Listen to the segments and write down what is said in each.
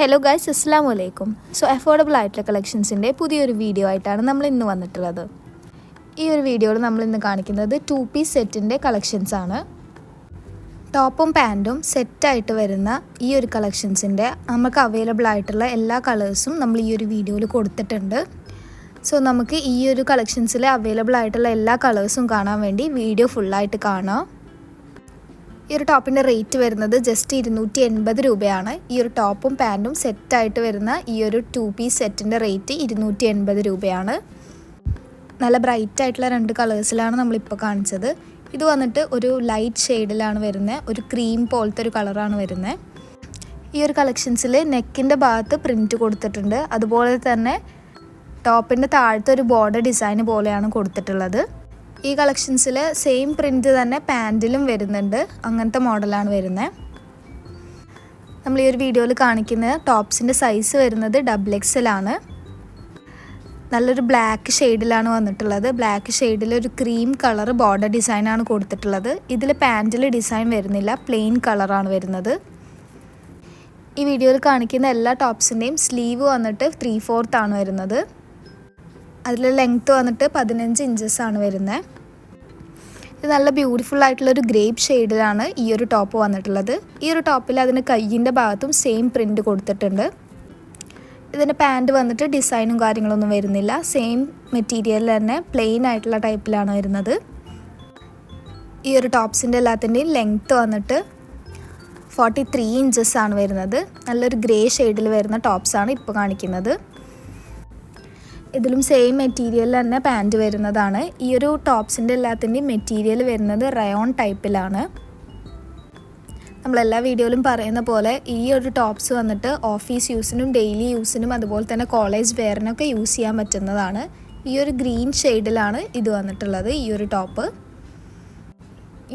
Hello guys അസ്സാം വലൈക്കും so affordable ആയിട്ടുള്ള കളക്ഷൻസിന്റെ പുതിയൊരു വീഡിയോ ആയിട്ടാണ് നമ്മൾ ഇന്ന് വന്നിട്ടുള്ളത്. ഈ ഒരു വീഡിയോയിൽ നമ്മൾ ഇന്ന് കാണിക്കുന്നത് ടു പീസ് സെറ്റിന്റെ കളക്ഷൻസ് ആണ്. ടോപ്പും പാന്റും സെറ്റായിട്ട് വരുന്ന ഈ ഒരു കളക്ഷൻസിന്റെ നമുക്ക് അവൈലബിൾ ആയിട്ടുള്ള എല്ലാ കളേഴ്സും നമ്മൾ ഈ ഒരു വീഡിയോയിൽ കൊടുത്തിട്ടുണ്ട്. സോ നമുക്ക് ഈ ഒരു കളക്ഷൻസിൽ അവൈലബിൾ ആയിട്ടുള്ള എല്ലാ കളേഴ്സും കാണാൻ വേണ്ടി വീഡിയോ ഫുള്ളായിട്ട് കാണാം. ഈ ഒരു ടോപ്പിന്റെ റേറ്റ് വരുന്നത് ജസ്റ്റ് ഇരുന്നൂറ്റി എൺപത് രൂപയാണ്. ഈ ഒരു ടോപ്പും പാന്റും സെറ്റായിട്ട് വരുന്ന ഈ ഒരു ടു പീസ് സെറ്റിന്റെ റേറ്റ് ഇരുന്നൂറ്റി എൺപത് രൂപയാണ്. നല്ല ബ്രൈറ്റ് ആയിട്ടുള്ള രണ്ട് കളേഴ്സിലാണ് നമ്മളിപ്പോൾ കാണിച്ചത്. ഇത് വന്നിട്ട് ഒരു ലൈറ്റ് ഷെയ്ഡിലാണ് വരുന്നത് ഒരു ക്രീം പോലത്തെ ഒരു കളറാണ് വരുന്നത് ഈ ഒരു കളക്ഷൻസിൽ നെക്കിന്റെ ഭാഗത്ത് പ്രിന്റ് കൊടുത്തിട്ടുണ്ട്. അതുപോലെ തന്നെ ടോപ്പിന്റെ താഴത്തെ ഒരു ബോർഡർ ഡിസൈൻ പോലെയാണ് കൊടുത്തിട്ടുള്ളത്. ഈ കളക്ഷൻസിൽ സെയിം പ്രിന്റ് തന്നെ പാന്റിലും വരുന്നുണ്ട്. അങ്ങനത്തെ മോഡലാണ് വരുന്നത് നമ്മൾ ഈ ഒരു വീഡിയോയിൽ കാണിക്കുന്ന ടോപ്സിന്റെ സൈസ് വരുന്നത് ഡബിൾ എക്സലാണ് നല്ലൊരു ബ്ലാക്ക് ഷെയ്ഡിലാണ് വന്നിട്ടുള്ളത്. ബ്ലാക്ക് ഷെയ്ഡിൽ ഒരു ക്രീം കളർ ബോർഡർ ഡിസൈനാണ് കൊടുത്തിട്ടുള്ളത്. ഇതിൽ പാന്റിൽ ഡിസൈൻ വരുന്നില്ല പ്ലെയിൻ കളറാണ് വരുന്നത്. ഈ വീഡിയോയിൽ കാണിക്കുന്ന എല്ലാ ടോപ്സിന്റെയും സ്ലീവ് വന്നിട്ട് ത്രീ ഫോർത്താണ് വരുന്നത്. അതിൽ ലെങ്ത്ത് വന്നിട്ട് പതിനഞ്ച് ഇഞ്ചസ് ആണ് വരുന്നത് ഇത് നല്ല ബ്യൂട്ടിഫുൾ ആയിട്ടുള്ള ഒരു ഗ്രേപ്പ് ഷെയ്ഡിലാണ് ഈ ഒരു ടോപ്പ് വന്നിട്ടുള്ളത്. ഈ ഒരു ടോപ്പിൽ അതിന് കയ്യിന്റെ ഭാഗത്തും സെയിം പ്രിന്റ് കൊടുത്തിട്ടുണ്ട്. ഇതിന്റെ പാന്റ് വന്നിട്ട് ഡിസൈനും കാര്യങ്ങളൊന്നും വരുന്നില്ല. സെയിം മെറ്റീരിയൽ തന്നെ പ്ലെയിൻ ആയിട്ടുള്ള ടൈപ്പിലാണ് വരുന്നത്. ഈ ഒരു ടോപ്സിന്റെ എല്ലാത്തിന്റെയും ലെങ്ത്ത് വന്നിട്ട് ഫോർട്ടി ത്രീ ഇഞ്ചസ് ആണ് വരുന്നത്. നല്ലൊരു ഗ്രേ ഷെയ്ഡിൽ വരുന്ന ടോപ്സാണ് ഇപ്പോൾ കാണിക്കുന്നത്. ഇതിലും സെയിം മെറ്റീരിയൽ തന്നെ പാന്റ് വരുന്നതാണ്. ഈ ഒരു ടോപ്സിന്റെ എല്ലാത്തിന്റെയും മെറ്റീരിയൽ വരുന്നത് റയോൺ ടൈപ്പിലാണ് നമ്മളെല്ലാ വീഡിയോയിലും പറയുന്ന പോലെ ഈ ഒരു ടോപ്സ് വന്നിട്ട് ഓഫീസ് യൂസിനും ഡെയിലി യൂസിനും അതുപോലെ തന്നെ കോളേജ് വെയറിനൊക്കെ യൂസ് ചെയ്യാൻ പറ്റുന്നതാണ്. ഈ ഒരു ഗ്രീൻ ഷെയ്ഡിലാണ് ഇത് വന്നിട്ടുള്ളത് ഈ ഒരു ടോപ്പ്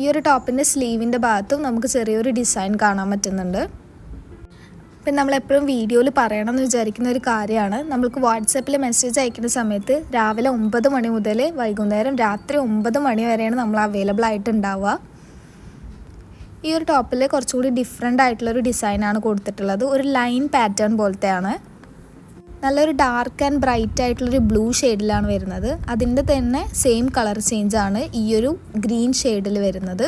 ഈ ഒരു ടോപ്പിന്റെ സ്ലീവിന്റെ ഭാഗത്തും നമുക്ക് ചെറിയൊരു ഡിസൈൻ കാണാൻ പറ്റുന്നുണ്ട്. പിന്നെ നമ്മളെപ്പോഴും വീഡിയോയിൽ പറയണം എന്ന് വിചാരിക്കുന്ന ഒരു കാര്യമാണ്. നമ്മൾക്ക് വാട്സപ്പിൽ മെസ്സേജ് അയക്കുന്ന സമയത്ത് രാവിലെ ഒമ്പത് മണി മുതൽ വൈകുന്നേരം രാത്രി ഒമ്പത് മണി വരെയാണ് നമ്മൾ അവൈലബിൾ ആയിട്ടുണ്ടാവുക ഈ ഒരു ടോപ്പിൽ കുറച്ചുകൂടി ഡിഫറെന്റ് ആയിട്ടുള്ളൊരു ഡിസൈനാണ് കൊടുത്തിട്ടുള്ളത്. ഒരു ലൈൻ പാറ്റേൺ പോലത്തെയാണ്. നല്ലൊരു ഡാർക്ക് ആൻഡ് ബ്രൈറ്റ് ആയിട്ടുള്ളൊരു ബ്ലൂ ഷെയ്ഡിലാണ് വരുന്നത്. അതിന്റെ തന്നെ സെയിം കളർ ചേഞ്ചാണ് ഈ ഒരു ഗ്രീൻ ഷെയ്ഡിൽ വരുന്നത്.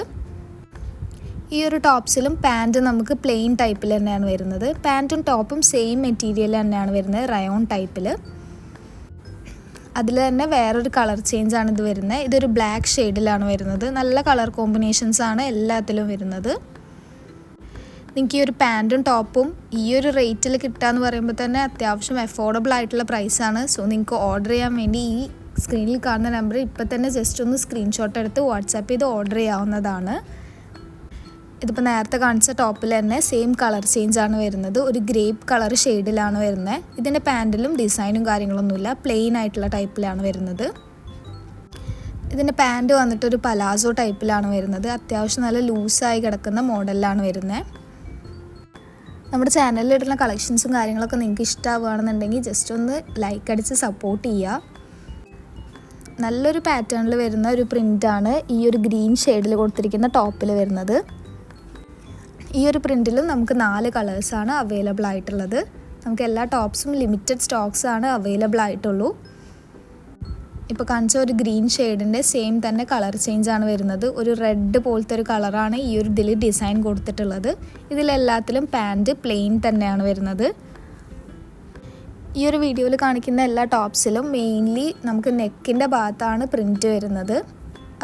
ഈ ഒരു ടോപ്സിലും പാന്റ് നമുക്ക് പ്ലെയിൻ ടൈപ്പിൽ തന്നെയാണ് വരുന്നത്. പാന്റും ടോപ്പും സെയിം മെറ്റീരിയൽ തന്നെയാണ് വരുന്നത് റയോൺ ടൈപ്പിൽ അതിൽ തന്നെ വേറൊരു കളർ ചേഞ്ച് ആണ് ഇത് വരുന്നത്. ഇതൊരു ബ്ലാക്ക് ഷെയ്ഡിലാണ് വരുന്നത്. നല്ല കളർ കോമ്പിനേഷൻസ് ആണ് എല്ലാത്തിലും വരുന്നത്. നിങ്ങൾക്ക് ഈ ഒരു പാന്റും ടോപ്പും ഈ ഒരു റേറ്റിൽ കിട്ടുകയെന്ന് പറയുമ്പോൾ തന്നെ അത്യാവശ്യം അഫോർഡബിൾ ആയിട്ടുള്ള പ്രൈസാണ് സോ നിങ്ങൾക്ക് ഓർഡർ ചെയ്യാൻ വേണ്ടി ഈ സ്ക്രീനിൽ കാണുന്ന നമ്പർ ഇപ്പം തന്നെ ജസ്റ്റ് ഒന്ന് സ്ക്രീൻഷോട്ട് എടുത്ത് വാട്സാപ്പ് ചെയ്ത് ഓർഡർ ചെയ്യാവുന്നതാണ്. ഇതിപ്പോൾ നേരത്തെ കാണിച്ച ടോപ്പിൽ തന്നെ സെയിം കളർ ചേഞ്ച് ആണ് വരുന്നത്. ഒരു ഗ്രേപ്പ് കളർ ഷെയ്ഡിലാണ് വരുന്നത്. ഇതിന്റെ പാന്റിലും ഡിസൈനും കാര്യങ്ങളൊന്നുമില്ല. പ്ലെയിൻ ആയിട്ടുള്ള ടൈപ്പിലാണ് വരുന്നത്. ഇതിന്റെ പാന്റ് വന്നിട്ട് ഒരു പലാസോ ടൈപ്പിലാണ് വരുന്നത്. അത്യാവശ്യം നല്ല ലൂസായി കിടക്കുന്ന മോഡലിലാണ് വരുന്നത്. നമ്മുടെ ചാനലിൽ ഇടുന്ന കളക്ഷൻസും കാര്യങ്ങളൊക്കെ നിങ്ങൾക്ക് ഇഷ്ടമാവുകയാണെന്നുണ്ടെങ്കിൽ ജസ്റ്റ് ഒന്ന് ലൈക്ക് അടിച്ച് സപ്പോർട്ട് ചെയ്യുക. നല്ലൊരു പാറ്റേണിൽ വരുന്ന ഒരു പ്രിന്റാണ് ഈ ഒരു ഗ്രീൻ ഷെയ്ഡിൽ കൊടുത്തിരിക്കുന്ന ടോപ്പിൽ വരുന്നത്. ഈ ഒരു പ്രിന്റിലും നമുക്ക് നാല് കളേഴ്സാണ് അവൈലബിൾ ആയിട്ടുള്ളത്. നമുക്ക് എല്ലാ ടോപ്സും ലിമിറ്റഡ് സ്റ്റോക്സ് ആണ് അവൈലബിൾ ആയിട്ടുള്ളൂ. ഇപ്പോൾ കാണിച്ച ഒരു ഗ്രീൻ ഷെയ്ഡിന്റെ സെയിം തന്നെ കളർ ചേഞ്ച് ആണ് വരുന്നത്. ഒരു റെഡ് പോലത്തെ ഒരു കളറാണ് ഈ ഒരു ഇതിൽ ഡിസൈൻ കൊടുത്തിട്ടുള്ളത്. ഇതിലെല്ലാത്തിലും പാന്റ് പ്ലെയിൻ തന്നെയാണ് വരുന്നത്. ഈ ഒരു വീഡിയോയിൽ കാണിക്കുന്ന എല്ലാ ടോപ്സിലും മെയിൻലി നമുക്ക് നെക്കിന്റെ ഭാഗത്താണ് പ്രിന്റ് വരുന്നത്.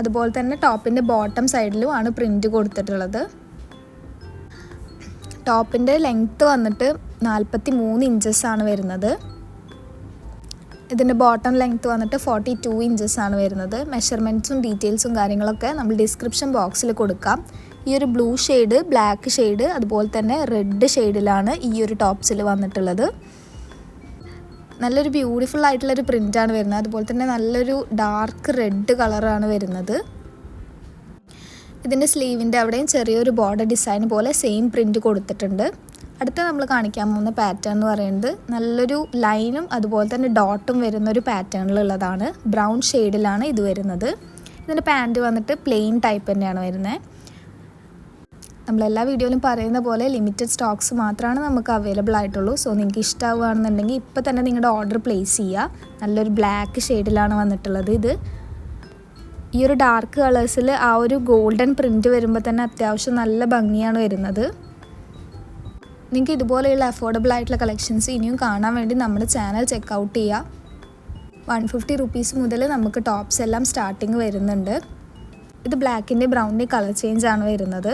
അതുപോലെ തന്നെ ടോപ്പിന്റെ ബോട്ടം സൈഡിലും ആണ് പ്രിന്റ് കൊടുത്തിട്ടുള്ളത്. ടോപ്പിന്റെ ലെങ്ത്ത് വന്നിട്ട് നാൽപ്പത്തി മൂന്ന് ആണ് വരുന്നത്. ഇതിന്റെ ബോട്ടം ലെങ്ത്ത് വന്നിട്ട് ഫോർട്ടി ടു ഇഞ്ചസ് ആണ് വരുന്നത്. മെഷർമെന്റ്സും ഡീറ്റെയിൽസും കാര്യങ്ങളൊക്കെ നമ്മൾ ഡിസ്ക്രിപ്ഷൻ ബോക്സിൽ കൊടുക്കാം. ഈ ഒരു ബ്ലൂ ഷെയ്ഡ് ബ്ലാക്ക് ഷെയ്ഡ് അതുപോലെ തന്നെ റെഡ് ഷെയ്ഡിലാണ് ഈ ഒരു ടോപ്സിൽ വന്നിട്ടുള്ളത്. നല്ലൊരു ബ്യൂട്ടിഫുൾ ആയിട്ടുള്ളൊരു പ്രിന്റാണ് വരുന്നത്. അതുപോലെ തന്നെ നല്ലൊരു ഡാർക്ക് റെഡ് കളറാണ് വരുന്നത്. ഇതിന്റെ സ്ലീവിന്റെ അവിടെയും ചെറിയൊരു ബോർഡർ ഡിസൈൻ പോലെ സെയിം പ്രിന്റ് കൊടുത്തിട്ടുണ്ട്. അടുത്ത നമ്മൾ കാണിക്കാൻ പോകുന്ന പാറ്റേൺ എന്ന് പറയുന്നത് നല്ലൊരു ലൈനും അതുപോലെ തന്നെ ഡോട്ടും വരുന്ന ഒരു പാറ്റേണിലുള്ളതാണ്. ബ്രൗൺ ഷെയ്ഡിലാണ് ഇത് വരുന്നത്. ഇതിന്റെ പാന്റ് വന്നിട്ട് പ്ലെയിൻ ടൈപ്പ് തന്നെയാണ് വരുന്നത്. നമ്മളെല്ലാ വീഡിയോയിലും പറയുന്ന പോലെ ലിമിറ്റഡ് സ്റ്റോക്സ് മാത്രമാണ് നമുക്ക് അവൈലബിൾ ആയിട്ടുള്ളൂ. സോ നിങ്ങൾക്ക് ഇഷ്ടമാവുകയാണെന്നുണ്ടെങ്കിൽ ഇപ്പോൾ തന്നെ നിങ്ങളുടെ ഓർഡർ പ്ലേസ് ചെയ്യുക. നല്ലൊരു ബ്ലാക്ക് ഷെയ്ഡിലാണ് വന്നിട്ടുള്ളത് ഇത്. ഈ ഒരു ഡാർക്ക് കളേഴ്സിൽ ആ ഒരു ഗോൾഡൻ പ്രിന്റ് വരുമ്പോൾ തന്നെ അത്യാവശ്യം നല്ല ഭംഗിയാണ് വരുന്നത്. നിങ്ങൾക്ക് ഇതുപോലെയുള്ള അഫോർഡബിൾ ആയിട്ടുള്ള കളക്ഷൻസ് ഇനിയും കാണാൻ വേണ്ടി നമ്മുടെ ചാനൽ ചെക്ക് ഔട്ട് ചെയ്യുക വൺ ഫിഫ്റ്റി റുപ്പീസ് മുതൽ നമുക്ക് ടോപ്സ് എല്ലാം സ്റ്റാർട്ടിങ് വരുന്നുണ്ട്. ഇത് ബ്ലാക്കിന്റെ ബ്രൗണിന്റെ കളർ ചേഞ്ച് ആണ് വരുന്നത്.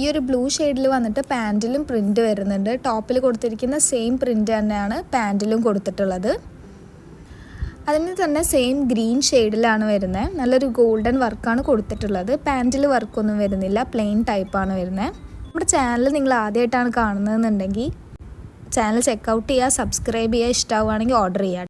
ഈ ഒരു ബ്ലൂ ഷെയ്ഡിൽ വന്നിട്ട് പാന്റിലും പ്രിന്റ് വരുന്നുണ്ട്. ടോപ്പിൽ കൊടുത്തിരിക്കുന്ന സെയിം പ്രിന്റ് തന്നെയാണ് പാന്റിലും കൊടുത്തിട്ടുള്ളത്. അതിന് തന്നെ സെയിം ഗ്രീൻ ഷെയ്ഡിലാണ് വരുന്നത് നല്ലൊരു ഗോൾഡൻ വർക്കാണ് കൊടുത്തിട്ടുള്ളത്. പാന്റിൽ വർക്കൊന്നും വരുന്നില്ല. പ്ലെയിൻ ടൈപ്പാണ് വരുന്നത് നമ്മുടെ ചാനൽ നിങ്ങൾ ആദ്യമായിട്ടാണ് കാണുന്നതെന്നുണ്ടെങ്കിൽ ചാനൽ ചെക്കൗട്ട് ചെയ്യുക സബ്സ്ക്രൈബ് ചെയ്യുക ഇഷ്ടമാവുകയാണെങ്കിൽ ഓർഡർ ചെയ്യുക.